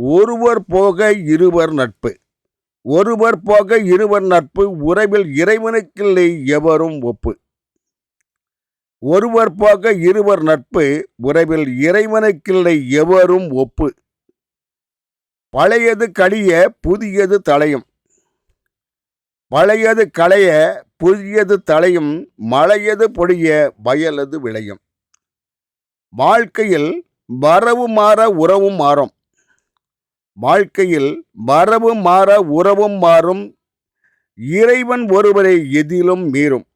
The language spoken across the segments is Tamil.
ஒருவர் போக இருவர் நட்பு. ஒருவர் போக இருவர் நட்பு உறவில் இறைவனுக்கில்லை எவரும் ஒப்பு. ஒருவர் போக இருவர் நட்பு உறவில் இறைவனுக்கில்லை எவரும் ஒப்பு. பழையது கழிய புதியது தலையும். பழையது களைய புதியது தலையும் மழையது பொடிய வயலது விளையும். வாழ்க்கையில் வரவு மாற உறவும் மாறும். வாழ்க்கையில் வரவு மாற உறவும் மாறும். இறைவன் ஒருவரை எதிலும் மீறும்.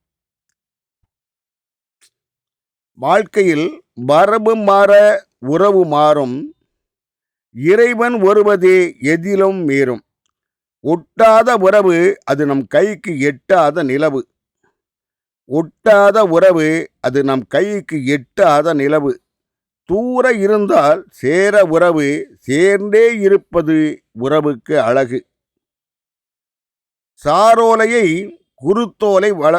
வாழ்க்கையில் மரபு மாற உறவு மாறும். இறைவன் ஒருவதே எதிலும் மீறும். ஒட்டாத உறவு அது நம் கைக்கு எட்டாத நிலவு. ஒட்டாத உறவு அது நம் கைக்கு எட்டாத நிலவு. தூர இருந்தால் சேர உறவு சேர்ந்தே இருப்பது உறவுக்கு அழகு. சாரோலையை குருத்தோலை வள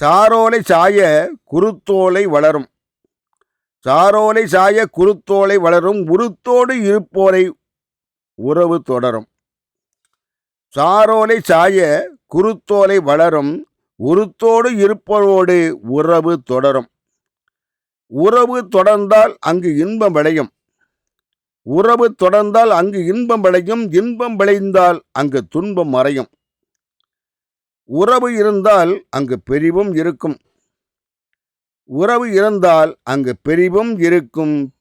சாரோலை சாய குருத்தோலை வளரும். சாரோலை சாய குருத்தோலை வளரும் உருத்தோடு இருப்போரை உறவு தொடரும். சாரோலை சாய குருத்தோலை வளரும் உருத்தோடு இருப்பவரோடு உறவு தொடரும். உறவு தொடர்ந்தால் அங்கு இன்பம் விளையும். உறவு தொடர்ந்தால் அங்கு இன்பம் விளையும் இன்பம் விளைந்தால் அங்கு துன்பம் மறையும். உறவு இருந்தால் அங்கு பிரிவும் இருக்கும். உறவு இருந்தால் அங்கு பிரிவும் இருக்கும்.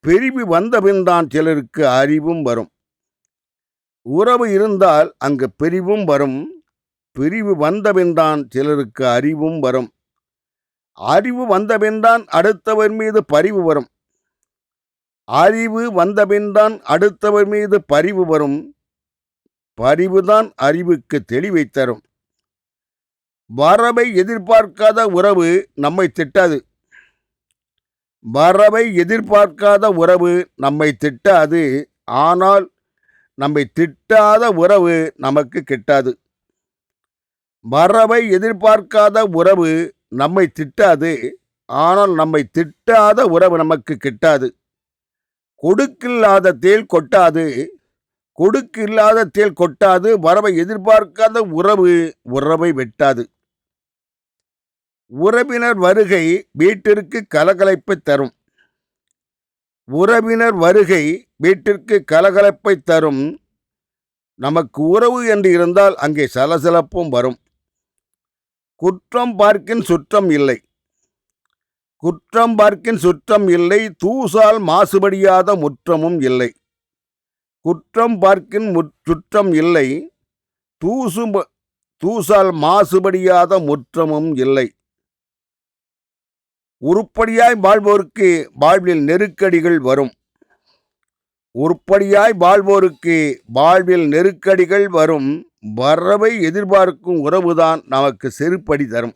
பிரிவு வந்தபின்தான் சிலருக்கு அறிவும் வரும். உறவு இருந்தால் அங்கு பிரிவும் வரும். பிரிவு வந்தபின்தான் சிலருக்கு அறிவும் வரும். அறிவு வந்தபின்தான் அடுத்தவர் மீது பரிவு வரும். அறிவு வந்தபின்தான் அடுத்தவர் மீது பரிவு வரும். பரிவுதான் அறிவுக்கு தெளிவை தரும். வரவை எதிர்பார்க்காத உறவு நம்மை திட்டாது. வரவை எதிர்பார்க்காத உறவு நம்மை திட்டாது. ஆனால் நம்மை திட்டாத உறவு நமக்கு கிட்டாது. வரவை எதிர்பார்க்காத உறவு நம்மை திட்டாது ஆனால் நம்மை திட்டாத உறவு நமக்கு கிட்டாது. கொடுக்கில்லாத தேல் கொட்டாது கொடுக்கில்லாத தேல் கொட்டாது வரவை எதிர்பார்க்காத உறவு உறவை வெட்டாது. உறவினர் வருகை வீட்டிற்கு கலகலைப்பை தரும். உறவினர் வருகை வீட்டிற்கு கலகலப்பை தரும். நமக்கு உறவு என்று இருந்தால் அங்கே சலசலப்பும் வரும். குற்றம் பார்க்கின் சுற்றம் இல்லை. குற்றம் பார்க்கின் சுற்றம் இல்லை தூசால் மாசுபடியாத முற்றமும் இல்லை. குற்றம் பார்க்கின் முற் சுற்றம் இல்லை தூசு தூசால் மாசுபடியாத முற்றமும் இல்லை. உருப்படியாய் வாழ்வோருக்கு வாழ்வில் நெருக்கடிகள் வரும். உருப்படியாய் வாழ்வோருக்கு வாழ்வில் நெருக்கடிகள் வரும். வரவை எதிர்பார்க்கும் உறவுதான் நமக்கு செருப்படி தரும்.